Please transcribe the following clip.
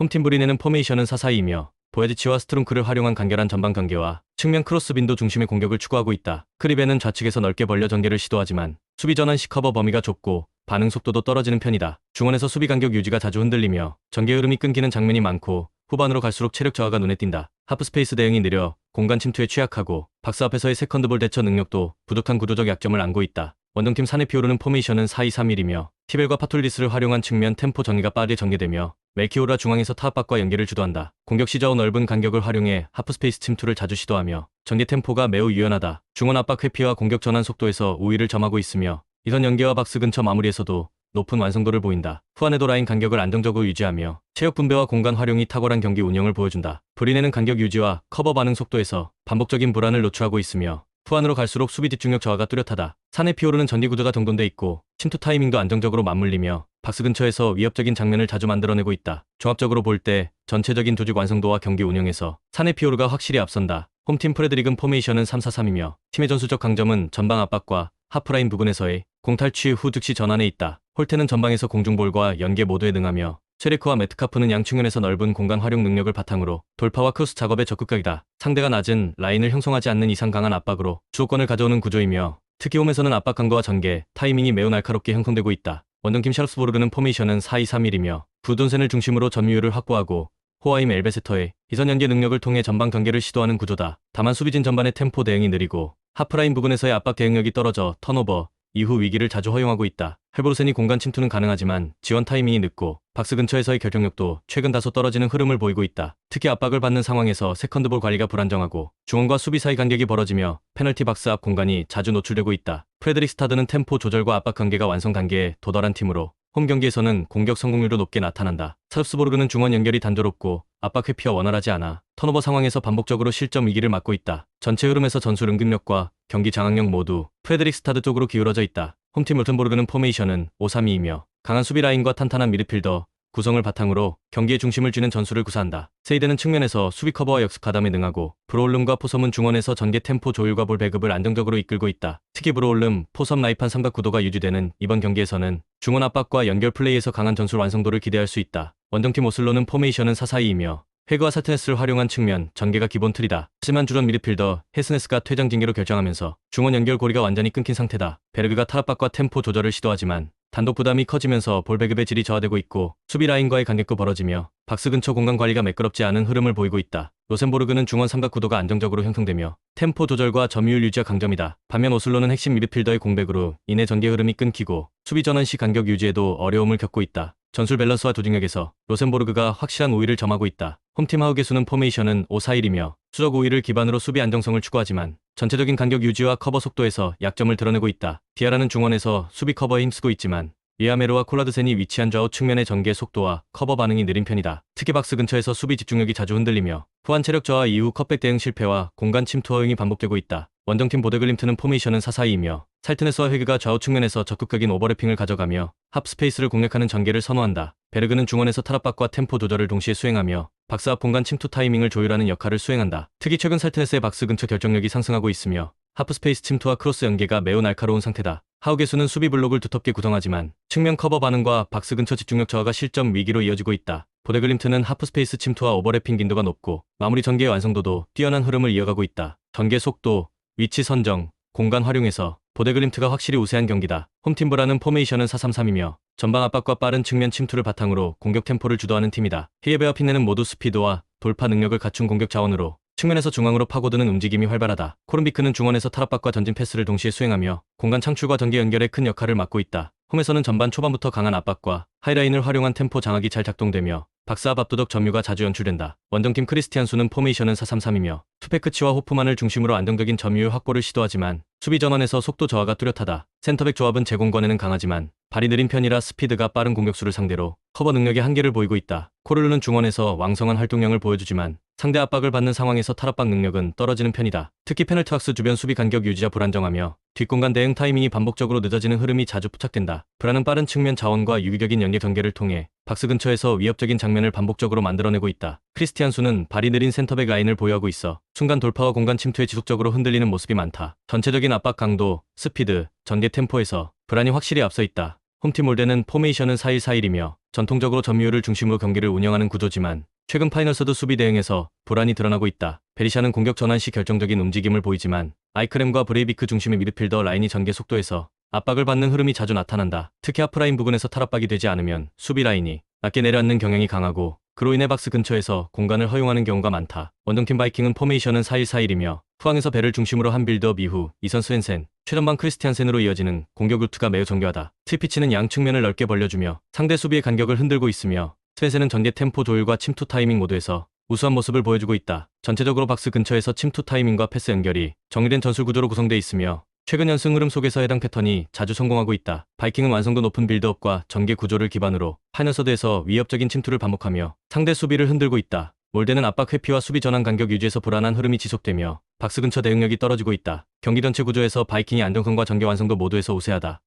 홈팀 브리네는 포메이션은 사사이이며 보야지치와 스트롱크를 활용한 간결한 전방 경계와 측면 크로스빈도 중심의 공격을 추구하고 있다. 크리베는 좌측에서 넓게 벌려 전개를 시도하지만 수비 전환 시 커버 범위가 좁고 반응 속도도 떨어지는 편이다. 중원에서 수비 간격 유지가 자주 흔들리며 전개 흐름이 끊기는 장면이 많고 후반으로 갈수록 체력 저하가 눈에 띈다. 하프 스페이스 대응이 느려 공간 침투에 취약하고 박스 앞에서의 세컨드볼 대처 능력도 부족한 구조적 약점을 안고 있다. 원정팀 산에 피오르는 포메이션은 4-2-3-1이며 티벨과 파톨리스를 활용한 측면 템포 전개가 빠르게 전개되며 멜키오라 중앙에서 타압박과 연계를 주도한다. 공격 시저 넓은 간격을 활용해 하프스페이스 침투를 자주 시도하며 전개 템포가 매우 유연하다. 중원 압박 회피와 공격 전환 속도에서 우위를 점하고 있으며 이선 연계와 박스 근처 마무리에서도 높은 완성도를 보인다. 후안에도 라인 간격을 안정적으로 유지하며 체력 분배와 공간 활용이 탁월한 경기 운영을 보여준다. 브리네는 간격 유지와 커버 반응 속도에서 반복적인 불안을 노출하고 있으며 후안으로 갈수록 수비 집중력 저하가 뚜렷하다. 산에 피오르는 전기 구조가 정돈돼 있고 침투 타이밍도 안정적으로 맞물리며 박스 근처에서 위협적인 장면을 자주 만들어내고 있다. 종합적으로 볼 때 전체적인 조직 완성도와 경기 운영에서 산에 피오르가 확실히 앞선다. 홈팀 프레드릭은 포메이션은 3-4-3이며 팀의 전술적 강점은 전방 압박과 하프라인 부근에서의 공탈취 후 즉시 전환에 있다. 홀테는 전방에서 공중볼과 연계 모두에 능하며 체리크와 메트카프는 양측면에서 넓은 공간 활용 능력을 바탕으로 돌파와 크로스 작업에 적극적이다. 상대가 낮은 라인을 형성하지 않는 이상 강한 압박으로 주도권을 가져오는 구조이며 특히 홈에서는 압박 강도와 전개, 타이밍이 매우 날카롭게 형성되고 있다. 원정팀 샬스보르르는 포메이션은 4-2-3-1이며 부돈센을 중심으로 점유율을 확보하고 호아임 엘베세터의 이선 연계 능력을 통해 전방 경계를 시도하는 구조다. 다만 수비진 전반의 템포 대응이 느리고 하프라인 부근에서의 압박 대응력이 떨어져 턴오버, 이후 위기를 자주 허용하고 있다. 헬보르센이 공간 침투는 가능하지만 지원 타이밍이 늦고 박스 근처에서의 결정력도 최근 다소 떨어지는 흐름을 보이고 있다. 특히 압박을 받는 상황에서 세컨드볼 관리가 불안정하고 중원과 수비 사이 간격이 벌어지며 페널티 박스 앞 공간이 자주 노출되고 있다. 프레드릭 스타드는 템포 조절과 압박 관계가 완성 단계에 도달한 팀으로 홈 경기에서는 공격 성공률도 높게 나타난다. 찰스보르그는 중원 연결이 단조롭고 압박 회피와 원활하지 않아 턴오버 상황에서 반복적으로 실점 위기를 맞고 있다. 전체 흐름에서 전술 응급력과 경기 장악력 모두 프레드릭 스타드 쪽으로 기울어져 있다. 홈팀 롤텐보르그는 포메이션은 5-3-2이며 강한 수비 라인과 탄탄한 미드필더 구성을 바탕으로 경기의 중심을 쥐는 전술을 구사한다. 세이드는 측면에서 수비 커버와 역습 가담에 능하고 브로올름과 포섬은 중원에서 전개 템포 조율과 볼 배급을 안정적으로 이끌고 있다. 특히 브로올름, 포섬 라이판 삼각 구도가 유지되는 이번 경기에서는 중원 압박과 연결 플레이에서 강한 전술 완성도를 기대할 수 있다. 원정팀 오슬로는 포메이션은 4-4-2이며 헤그와 사테네스를 활용한 측면 전개가 기본 틀이다. 하지만 주전 미드필더 헤스네스가 퇴장 징계로 결정하면서 중원 연결 고리가 완전히 끊긴 상태다. 베르그가 탈압박과 템포 조절을 시도하지만 단독 부담이 커지면서 볼 배급의 질이 저하되고 있고 수비 라인과의 간격도 벌어지며 박스 근처 공간 관리가 매끄럽지 않은 흐름을 보이고 있다. 로센보르그는 중원 삼각 구도가 안정적으로 형성되며 템포 조절과 점유율 유지가 강점이다. 반면 오슬로는 핵심 미드필더의 공백으로 인해 전개 흐름이 끊기고 수비 전환 시 간격 유지에도 어려움을 겪고 있다. 전술 밸런스와 조직력에서 로센보르그가 확실한 우위를 점하고 있다. 홈팀 하우게수는 포메이션은 5-4-1이며 수적 우위를 기반으로 수비 안정성을 추구하지만 전체적인 간격 유지와 커버 속도에서 약점을 드러내고 있다. 디아라는 중원에서 수비 커버에 힘쓰고 있지만 위아메로와 콜라드센이 위치한 좌우 측면의 전개 속도와 커버 반응이 느린 편이다. 특히 박스 근처에서 수비 집중력이 자주 흔들리며 후한 체력 저하 이후 컵백 대응 실패와 공간 침투 허용이 반복되고 있다. 원정팀 보데글림트는 포메이션은 4-4-2이며 살트네스와 헤그가 좌우 측면에서 적극적인 오버래핑을 가져가며 합 스페이스를 공략하는 전개를 선호한다. 베르그는 중원에서 탈압박과 템포 조절을 동시에 수행하며 박스 앞 공간 침투 타이밍을 조율하는 역할을 수행한다. 특히 최근 살트네스의 박스 근처 결정력이 상승하고 있으며 하프 스페이스 침투와 크로스 연계가 매우 날카로운 상태다. 하우게수는 수비 블록을 두텁게 구성하지만 측면 커버 반응과 박스 근처 집중력 저하가 실점 위기로 이어지고 있다. 보데글림트는 하프 스페이스 침투와 오버래핑 빈도가 높고 마무리 전개의 완성도도 뛰어난 흐름을 이어가고 있다. 전개 속도, 위치 선정, 공간 활용에서 보데글림트가 확실히 우세한 경기다. 홈팀브라는 포메이션은 4-3-3이며 전방 압박과 빠른 측면 침투를 바탕으로 공격 템포를 주도하는 팀이다. 히에베와 핀네는 모두 스피드와 돌파 능력을 갖춘 공격 자원으로 측면에서 중앙으로 파고드는 움직임이 활발하다. 코른비크는 중원에서 탈압박과 전진 패스를 동시에 수행하며 공간 창출과 전개 연결에 큰 역할을 맡고 있다. 홈에서는 전반 초반부터 강한 압박과 하이라인을 활용한 템포 장악이 잘 작동되며 박스압 압도적 점유가 자주 연출된다. 원정팀 크리스티안수는 포메이션은 4-3-3이며 투페크치와 호프만을 중심으로 안정적인 점유율 확보를 시도하지만 수비 전환에서 속도 저하가 뚜렷하다. 센터백 조합은 제공권에는 강하지만 발이 느린 편이라 스피드가 빠른 공격수를 상대로 커버 능력의 한계를 보이고 있다. 코르르는 중원에서 왕성한 활동량을 보여주지만 상대 압박을 받는 상황에서 탈압박 능력은 떨어지는 편이다. 특히 페널티 박스 주변 수비 간격 유지가 불안정하며 뒷공간 대응 타이밍이 반복적으로 늦어지는 흐름이 자주 포착된다. 브라는 빠른 측면 자원과 유기적인 연계 전개를 통해 박스 근처에서 위협적인 장면을 반복적으로 만들어내고 있다. 크리스티안 수는 발이 느린 센터백 라인을 보유하고 있어 순간 돌파와 공간 침투에 지속적으로 흔들리는 모습이 많다. 전체적인 압박 강도, 스피드, 전개 템포에서 브란이 확실히 앞서 있다. 홈팀 몰데는 포메이션은 4-1-4-1이며 전통적으로 점유율을 중심으로 경기를 운영하는 구조지만 최근 파이널서드 수비 대응에서 불안이 드러나고 있다. 베리샤는 공격 전환 시 결정적인 움직임을 보이지만 아이크렘과 브레이비크 중심의 미드필더 라인이 전개 속도에서 압박을 받는 흐름이 자주 나타난다. 특히 하프라인 부근에서 탈압박이 되지 않으면 수비 라인이 낮게 내려앉는 경향이 강하고 그로 인해 박스 근처에서 공간을 허용하는 경우가 많다. 원정팀 바이킹은 포메이션은 4-1-4-1이며 후방에서 배를 중심으로 한 빌드업 이후 이선 스웬센, 최전방 크리스티안센으로 이어지는 공격 루트가 매우 정교하다. 트피치는 양 측면을 넓게 벌려주며 상대 수비의 간격을 흔들고 있으며 스웬센은 전개 템포 조율과 침투 타이밍 모두에서 우수한 모습을 보여주고 있다. 전체적으로 박스 근처에서 침투 타이밍과 패스 연결이 정리된 전술 구조로 구성되어 있으며 최근 연승 흐름 속에서 해당 패턴이 자주 성공하고 있다. 바이킹은 완성도 높은 빌드업과 전개 구조를 기반으로 파이널서드에서 위협적인 침투를 반복하며 상대 수비를 흔들고 있다. 몰데는 압박 회피와 수비 전환 간격 유지에서 불안한 흐름이 지속되며 박스 근처 대응력이 떨어지고 있다. 경기 전체 구조에서 바이킹이 안정성과 전개 완성도 모두에서 우세하다.